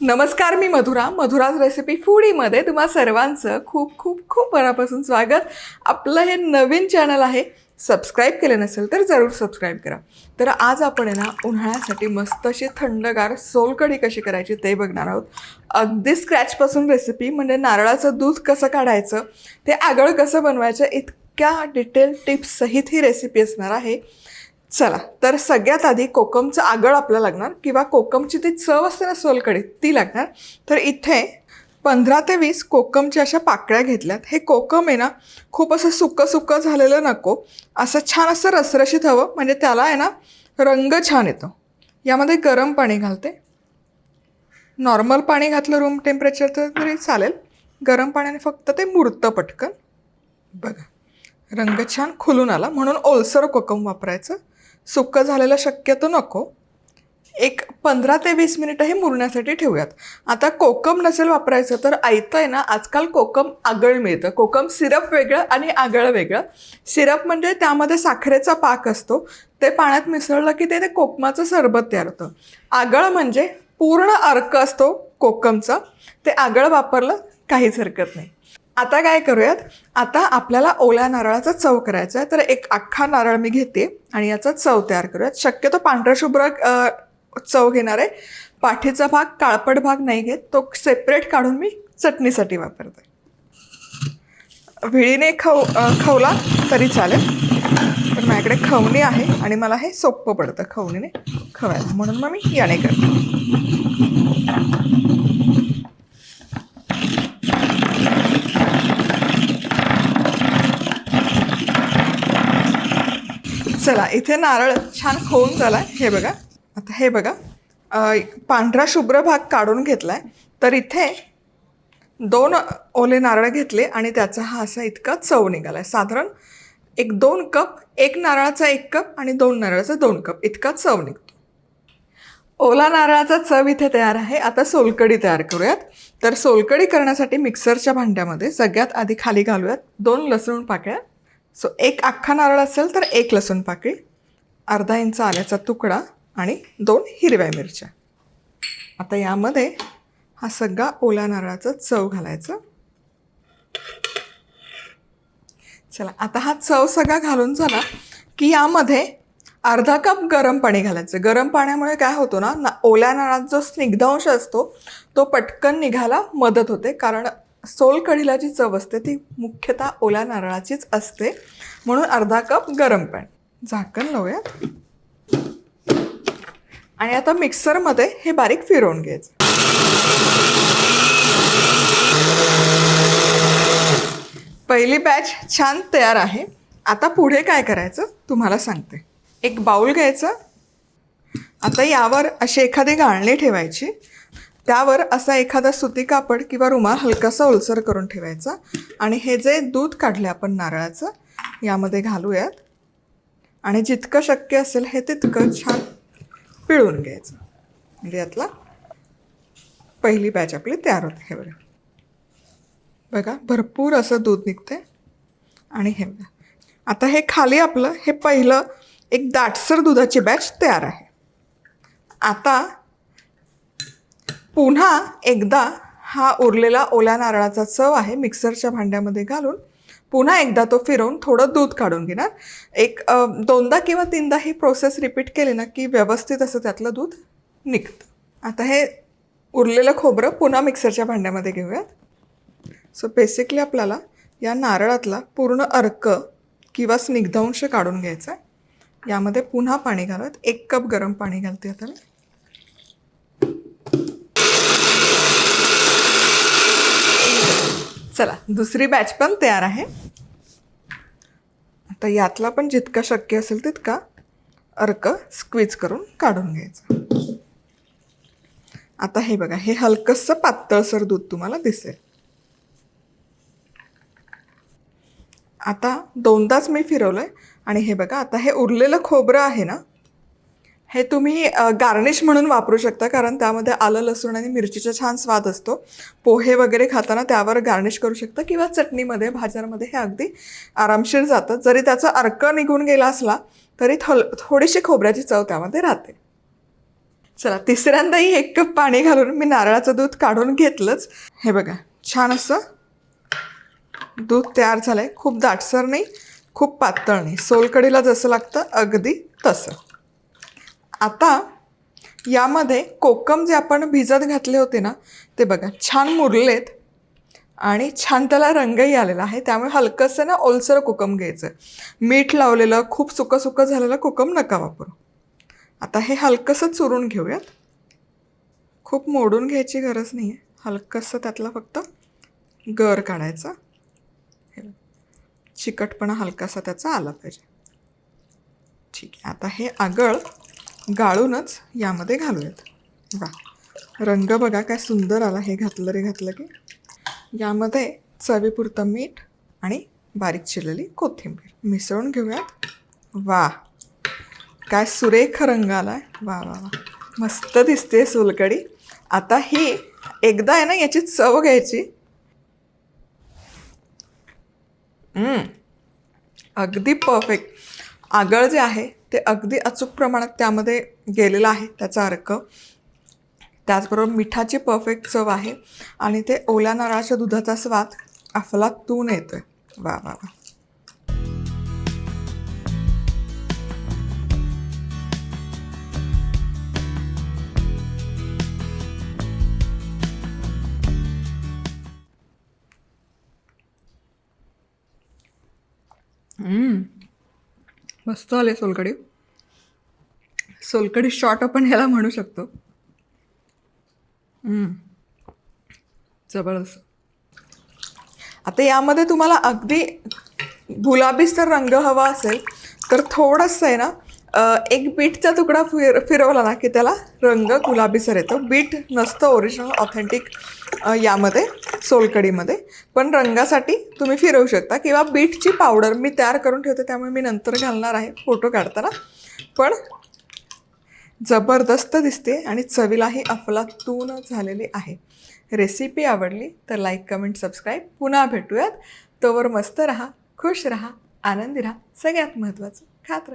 नमस्कार मी मधुरा. मधुराज रेसिपी फूडीमध्ये तुम्हा सर्वांचं खूप खूप खूप मनापासून स्वागत. आपलं हे नवीन चॅनल आहे. सबस्क्राईब केलं नसेल तर जरूर सबस्क्राईब करा. तर आज आपण आहे ना उन्हाळ्यासाठी मस्त अशी थंडगार सोलकढी कशी करायची ते बघणार आहोत. अगदी स्क्रॅचपासून रेसिपी म्हणजे नारळाचं दूध कसं काढायचं ते आगळ कसं बनवायचं इतक्या डिटेल टिप्ससहित ही रेसिपी असणार आहे. चला तर सगळ्यात आधी कोकमचं आगळ आपल्याला लागणार किंवा कोकमची ती चव असते ना सोलकडे ती लागणार. तर इथे पंधरा ते वीस कोकमच्या अशा पाकळ्या घेतल्यात. हे कोकम आहे ना खूप असं सुकं सुकं झालेलं नको. असं छान असं रसरशीत हवं म्हणजे त्याला आहे ना रंग छान येतो. यामध्ये गरम पाणी घालते. नॉर्मल पाणी घातलं रूम टेम्परेचरचं तरी चालेल. गरम पाण्याने फक्त ते मुरतं पटकन. बघा रंग छान खुलून आला म्हणून ओलसर कोकम वापरायचं. सुक्कं झालेलं शक्यतो नको. एक पंधरा ते वीस मिनिटं हे मुरण्यासाठी ठेवूयात. आता कोकम नसेल वापरायचं तर आयतं आहे ना आजकाल कोकम आगळ मिळतं. कोकम सिरप वेगळं आणि आगळ वेगळं. सिरप म्हणजे त्यामध्ये साखरेचा पाक असतो. ते पाण्यात मिसळलं की ते ते कोकमाचं सरबत तयार होतं. आगळ म्हणजे पूर्ण अर्क असतो कोकमचा. ते आगळ वापरलं काहीच हरकत नाही. आता काय करूयात? आता आपल्याला ओल्या नारळाचा चव करायचा आहे. तर एक अख्खा नारळ मी घेते आणि याचा चव तयार करूयात. शक्यतो पांढराशुभ्र चव घेणार आहे. पाठीचा भाग काळपट भाग नाही घेत. तो सेपरेट काढून मी चटणीसाठी वापरते. विळीने खव खवला तरी चालेल. पण माझ्याकडे खवणी आहे आणि मला हे सोपं पडतं खवणीने खवायला. म्हणून मग मी याने करते. चला इथे नारळ छान खोवून झालाय. हे बघा. आता हे बघा. पांढरा शुभ्र भाग काढून घेतलाय. तर इथे दोन ओले नारळ घेतले आणि त्याचा हा असा इतका चव निघालाय. साधारण एक दोन कप एक नारळाचा एक कप आणि दोन नारळाचा दोन कप. इतका चव निघतो. ओला नारळाचा चव इथे तयार आहे. आता सोलकडी तयार करूयात. तर सोलकडी करण्यासाठी मिक्सरच्या भांड्यामध्ये सगळ्यात आधी खाली घालूयात दोन लसूण पाकळ्या. सो एक अख्खा नारळ असेल तर एक लसूण पाकळी अर्धा इंच आल्याचा तुकडा आणि दोन हिरव्या मिरच्या. आता यामध्ये हा सगळा ओला नारळाचा चव घालायचा. चला आता हा चव सगळा घालून झाला की यामध्ये अर्धा कप गरम पाणी घालायचं. गरम पाण्यामुळे काय होतो ना ना ओल्या नारळात जो स्निग्धांश असतो तो पटकन निघायला मदत होते. कारण सोलकढीला जी चव असते ती मुख्यतः ओल्या नारळाचीच असते. म्हणून अर्धा कप गरम पाणी. झाकण लावूयात. आणि आता मिक्सरमध्ये हे बारीक फिरवून घ्यायचं. पहिली बॅच छान तयार आहे. आता पुढे काय करायचं तुम्हाला सांगते. एक बाऊल घ्यायचं. आता यावर अशी एखादी गाळणी ठेवायची. त्यावर असा एखादा सुती कापड किंवा रुमाल हलकासा ओलसर करून ठेवायचा. आणि हे जे दूध काढले आपण नारळाचं यामध्ये घालूयात. आणि जितकं शक्य असेल हे तितकं छान पिळून घ्यायचं. म्हणजे यातला पहिली बॅच आपली तयार होते हे बघा. बघा भरपूर असं दूध निघते आणि हे बघा. आता हे खाली आपलं हे पहिलं एक दाटसर दुधाची बॅच तयार आहे. आता पुन्हा एकदा हा उरलेला ओल्या नारळाचा चव आहे मिक्सरच्या भांड्यामध्ये घालून. पुन्हा एकदा तो फिरवून थोडं दूध काढून घेणार. एक दोनदा किंवा तीनदा ही प्रोसेस रिपीट केली ना की व्यवस्थित असं त्यातलं दूध निघतं. आता हे उरलेलं खोबरं पुन्हा मिक्सरच्या भांड्यामध्ये घेऊयात. सो बेसिकली आपल्याला या नारळातला पूर्ण अर्क किंवा स्निग्धांश काढून घ्यायचा आहे. यामध्ये पुन्हा पाणी घालत एक कप गरम पाणी घालते आता चला दुसरी बॅच पण तयार आहे. आता यातला पण जितका शक्य असेल तितका अर्क स्क्वीज करून काढून घ्यायचा. आता हे बघा हे हलकंसं पातळसर दूध तुम्हाला दिसेल. आता दोनदाच मी फिरवलं आहे आणि हे बघा आता हे उरलेलं खोबरं आहे ना हे तुम्ही गार्निश म्हणून वापरू शकता कारण त्यामध्ये आलं लसूण आणि मिरचीचा छान स्वाद असतो. पोहे वगैरे खाताना त्यावर गार्निश करू शकता किंवा चटणीमध्ये भाज्यांमध्ये हे अगदी आरामशीर जातं. जरी त्याचा अर्क निघून गेला असला तरी थल थोडीशी खोबऱ्याची चव त्यामध्ये राहते. चला तिसऱ्यांदाही एक कप पाणी घालून मी नारळाचं दूध काढून घेतलंच. हे बघा छान असं दूध तयार झालं आहे खूप दाटसर नाही खूप पातळ नाही. सोलकडीला जसं लागतं अगदी तसं. आता यामध्ये कोकम जे आपण भिजत घातले होते ना ते बघा छान मुरलेत आणि छान त्याला रंगही आलेला आहे. त्यामुळे हलकंसं ना ओलसर कोकम घ्यायचं. मीठ लावलेलं खूप सुकं सुकं झालेलं कोकम नका वापरू. आता हे हलकंसं चुरून घेऊयात. खूप मोडून घ्यायची गरज नाही आहे हलकंसं त्यातला फक्त गर काढायचा. चिकटपणा हलकासा त्याचा आला पाहिजे. ठीक आहे आता हे आगळ गाळूनच यामध्ये घालूयात. वा रंग बघा काय सुंदर आला हे घातलं रे घातलं की. यामध्ये चवीपुरतं मीठ आणि बारीक चिरलेली कोथिंबीर. मिसळून घेऊयात. वा काय सुरेख रंग आला आहे वा वा वा. मस्त दिसते सोलकडी आता ही एकदा आहे ना याची चव घ्यायची. अगदी परफेक्ट आगळ जे आहे ते अगदी अचूक प्रमाणात त्यामध्ये गेलेलं आहे त्याचा अर्क. त्याचबरोबर मिठाची परफेक्ट चव आहे आणि ते ओल्या नारळाच्या दुधाचा स्वाद अफलातून आहे वा वा वा. मस्त आले सोलकडी सोलकडी शॉर्ट आपण ह्याला म्हणू शकतो. जबरदस्त. आता यामध्ये तुम्हाला अगदी गुलाबीसर रंग हवा असेल तर थोडंसं आहे ना एक बीटचा तुकडा फिर फिरवला ना की त्याला रंग गुलाबीसर येतो. बीट नसतं ओरिजिनल ऑथेंटिक यामध्ये सोलकडीमध्ये. पण रंगासाठी तुम्ही फिरवू शकता किंवा बीटची पावडर मी तयार करून ठेवते त्यामुळे मी नंतर घालणार आहे फोटो काढताना. पण जबरदस्त दिसते आणि चवीलाही अफलातून झालेली आहे. रेसिपी आवडली तर लाईक कमेंट सबस्क्राईब पुन्हा भेटूयात. तोवर मस्त राहा खुश राहा आनंदी राहा. सगळ्यात महत्त्वाचं खात्र